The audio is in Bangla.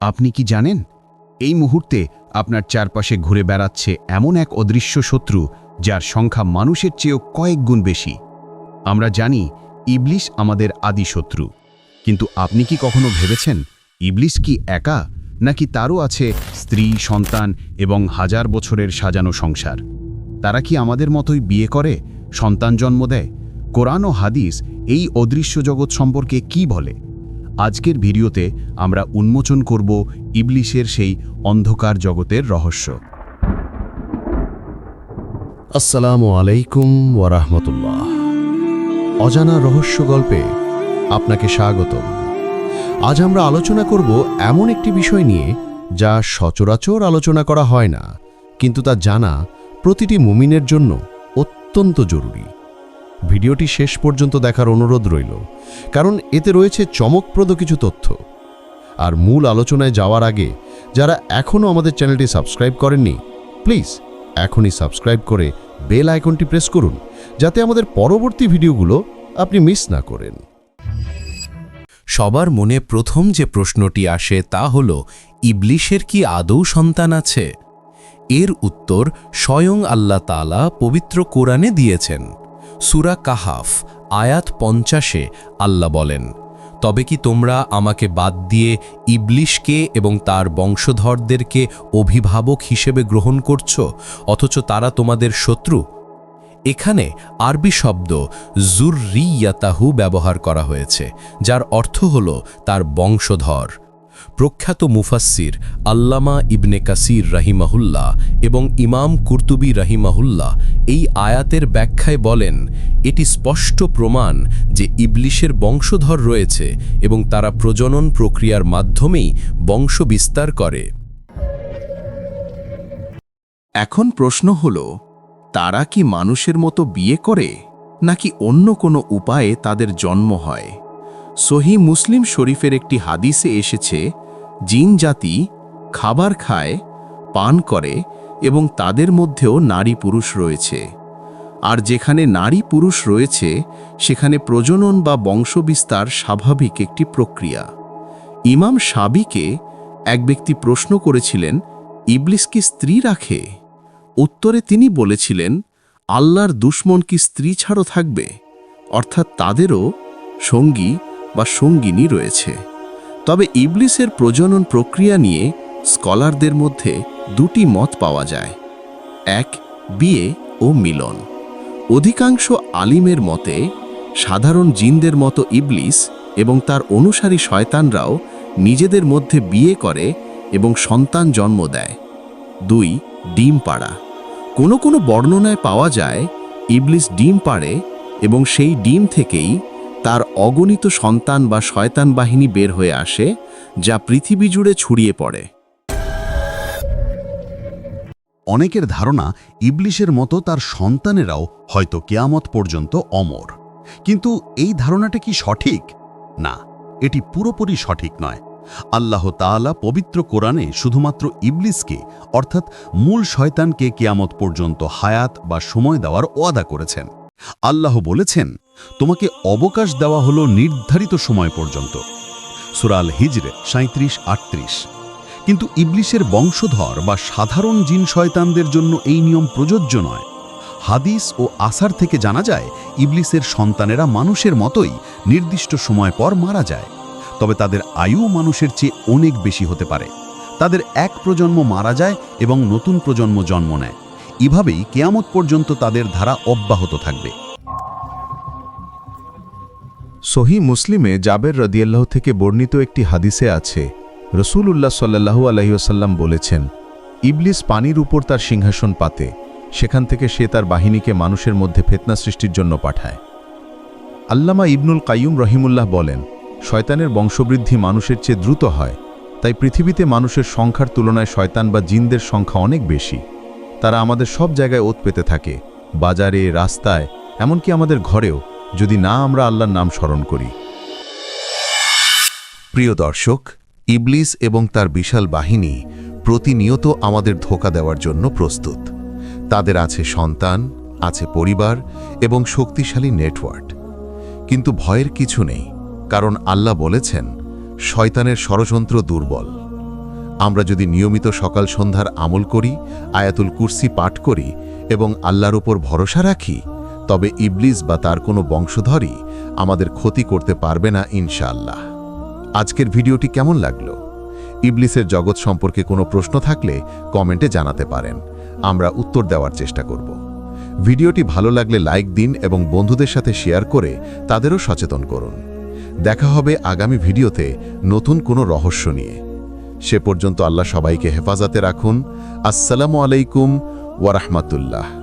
আপনি কি জানেন? এই মুহূর্তে আপনার চারপাশে ঘুরে বেড়াচ্ছে এমন এক অদৃশ্য শত্রু যার সংখ্যা মানুষের চেয়েও কয়েক গুণ বেশি। আমরা জানি, ইবলিশ আমাদের আদি শত্রু। কিন্তু আপনি কি কখনো ভেবেছেন, ইবলিশ কি একা, নাকি তারও আছে স্ত্রী, সন্তান এবং হাজার বছরের সাজানো সংসার? তারা কি আমাদের মতোই বিয়ে করে, সন্তান জন্ম দেয়? কোরআন ও হাদিস এই অদৃশ্য জগৎ সম্পর্কে কি বলে? আজকের ভিডিওতে আমরা উন্মোচন করব ইবলিশের সেই অন্ধকার জগতের রহস্য। আসসালামু আলাইকুম ওয়ারাহমতুল্লাহ। অজানা রহস্য গল্পে আপনাকে স্বাগতম। আজ আমরা আলোচনা করব এমন একটি বিষয় নিয়ে যা সচরাচর আলোচনা করা হয় না, কিন্তু তা জানা প্রতিটি মুমিনের জন্য অত্যন্ত জরুরি। ভিডিওটি শেষ পর্যন্ত দেখার অনুরোধ রইল, কারণ এতে রয়েছে চমকপ্রদ কিছু তথ্য। আর মূল আলোচনায় যাওয়ার আগে, যারা এখনও আমাদের চ্যানেলটি সাবস্ক্রাইব করেননি, প্লিজ এখনই সাবস্ক্রাইব করে বেল আইকনটি প্রেস করুন, যাতে আমাদের পরবর্তী ভিডিওগুলো আপনি মিস না করেন। সবার মনে প্রথম যে প্রশ্নটি আসে তা হল, ইবলিশের কি আদৌ সন্তান আছে? এর উত্তর স্বয়ং আল্লাহ তালা পবিত্র কোরআনে দিয়েছেন। সুরা কাহাফ, আয়াত পঞ্চাশে আল্লাহ বলেন, তবে কি তোমরা আমাকে বাদ দিয়ে ইবলিশকে এবং তার বংশধরদেরকে অভিভাবক হিসেবে গ্রহণ করছ, অথচ তারা তোমাদের শত্রু? এখানে আরবি শব্দ জুররিয়াতাহু ব্যবহার করা হয়েছে, যার অর্থ হল তার বংশধর। প্রখ্যাত মুফাসির আল্লামা ইবনে কাসির রাহিমাহুল্লাহ এবং ইমাম কুর্তুবি রাহিমাহুল্লাহ এই আয়াতের ব্যাখ্যায় বলেন, এটি স্পষ্ট প্রমাণ যে ইবলিশের বংশধর রয়েছে এবং তারা প্রজনন প্রক্রিয়ার মাধ্যমেই বংশ বিস্তার করে। এখন প্রশ্ন হল, তারা কি মানুষের মতো বিয়ে করে, নাকি অন্য কোনো উপায়ে তাদের জন্ম হয়? সহি মুসলিম শরীফের একটি হাদিসে এসেছে জিন জাতি খাবার খায়, পান করে এবং তাদের মধ্যেও নারী পুরুষ রয়েছে। আর যেখানে নারী পুরুষ রয়েছে, সেখানে প্রজনন বা বংশবিস্তার স্বাভাবিক একটি প্রক্রিয়া। ইমাম সাবিকে এক ব্যক্তি প্রশ্ন করেছিলেন, ইবলিস কি স্ত্রী রাখে? উত্তরে তিনি বলেছিলেন, আল্লাহর দুশ্মন কি স্ত্রী ছাড়ও থাকবে? অর্থাৎ তাদেরও সঙ্গী বা সঙ্গিনী রয়েছে। তবে ইবলিসের প্রজনন প্রক্রিয়া নিয়ে স্কলারদের মধ্যে দুটি মত পাওয়া যায়। এক, বিয়ে ও মিলন। অধিকাংশ আলিমের মতে, সাধারণ জিনদের মতো ইবলিস এবং তার অনুসারী শয়তানরাও নিজেদের মধ্যে বিয়ে করে এবং সন্তান জন্ম দেয়। দুই, ডিম পাড়া। কোনো কোনো বর্ণনায় পাওয়া যায়, ইবলিস ডিম পাড়ে এবং সেই ডিম থেকেই তার অগণিত সন্তান বা শয়তান বাহিনী বের হয়ে আসে, যা পৃথিবী জুড়ে ছড়িয়ে পড়ে। অনেকের ধারণা ইবলিশের মতো তার সন্তানেরাও হয়তো কেয়ামত পর্যন্ত অমর। কিন্তু এই ধারণাটা কি সঠিক? না, এটি পুরোপুরি সঠিক নয়। আল্লাহ তাআলা পবিত্র কোরআনে শুধুমাত্র ইবলিসকে অর্থাৎ মূল শয়তানকে কেয়ামত পর্যন্ত হায়াত বা সময় দেওয়ার ওয়াদা করেছেন। আল্লাহ বলেছেন, তোমাকে অবকাশ দেওয়া হলো নির্ধারিত সময় পর্যন্ত। সুরাল হিজরে সাঁত্রিশ আটত্রিশ। কিন্তু ইবলিশের বংশধর বা সাধারণ জিন শয়তানদের জন্য এই নিয়ম প্রযোজ্য নয়। হাদিস ও আসার থেকে জানা যায় ইবলিসের সন্তানেরা মানুষের মতোই নির্দিষ্ট সময় পর মারা যায়। তবে তাদের আয়ু মানুষের চেয়ে অনেক বেশি হতে পারে। তাদের এক প্রজন্ম মারা যায় এবং নতুন প্রজন্ম জন্ম নেয়। এভাবেই কেয়ামত পর্যন্ত তাদের ধারা অব্যাহত থাকবে। সহি মুসলিমে জাবের রদিয়াল্লাহ থেকে বর্ণিত একটি হাদিসে আছে রসুল উল্লাহ সাল্লাহু আলহিউসাল্লাম বলেছেন, ইবলিস পানির উপর তার সিংহাসন পাতে, সেখান থেকে সে তার বাহিনীকে মানুষের মধ্যে ফেতনা সৃষ্টির জন্য পাঠায়। আল্লামা ইবনুল কাইয়ুম রহিমুল্লাহ বলেন, শয়তানের বংশবৃদ্ধি মানুষের চেয়ে দ্রুত হয়, তাই পৃথিবীতে মানুষের সংখ্যার তুলনায় শয়তান বা জিনদের সংখ্যা অনেক বেশি। তারা আমাদের সব জায়গায় ওত পেতে থাকে, বাজারে, রাস্তায়, এমনকি আমাদের ঘরেও, যদি না আমরা আল্লাহর নাম স্মরণ করি। প্রিয় দর্শক, ইবলিস এবং তার বিশাল বাহিনী প্রতিনিয়ত আমাদের ধোকা দেওয়ার জন্য প্রস্তুত। তাদের আছে সন্তান, আছে পরিবার এবং শক্তিশালী নেটওয়ার্ক। কিন্তু ভয়ের কিছু নেই, কারণ আল্লাহ বলেছেন, শয়তানের ষড়যন্ত্র দুর্বল। আমরা যদি নিয়মিত সকাল সন্ধ্যার আমল করি, আয়াতুল কুরসি পাঠ করি এবং আল্লাহর উপর ভরসা রাখি, তবে ইবলিস বা তার কোনো বংশধরই আমাদের ক্ষতি করতে পারবে না ইনশাআল্লাহ। আজকের ভিডিওটি কেমন লাগল? ইবলিসের জগৎ সম্পর্কে কোনো প্রশ্ন থাকলে কমেন্টে জানাতে পারেন। আমরা উত্তর দেওয়ার চেষ্টা করব। ভিডিওটি ভালো লাগলে লাইক দিন এবং বন্ধুদের সাথে শেয়ার করে তাদেরও সচেতন করুন। দেখা হবে আগামী ভিডিওতে নতুন কোনো রহস্য নিয়ে। সে পর্যন্ত আল্লাহ সবাইকে হেফাজতে রাখুন। আসসালামু আলাইকুম ওয়ারাহমাতুল্লাহ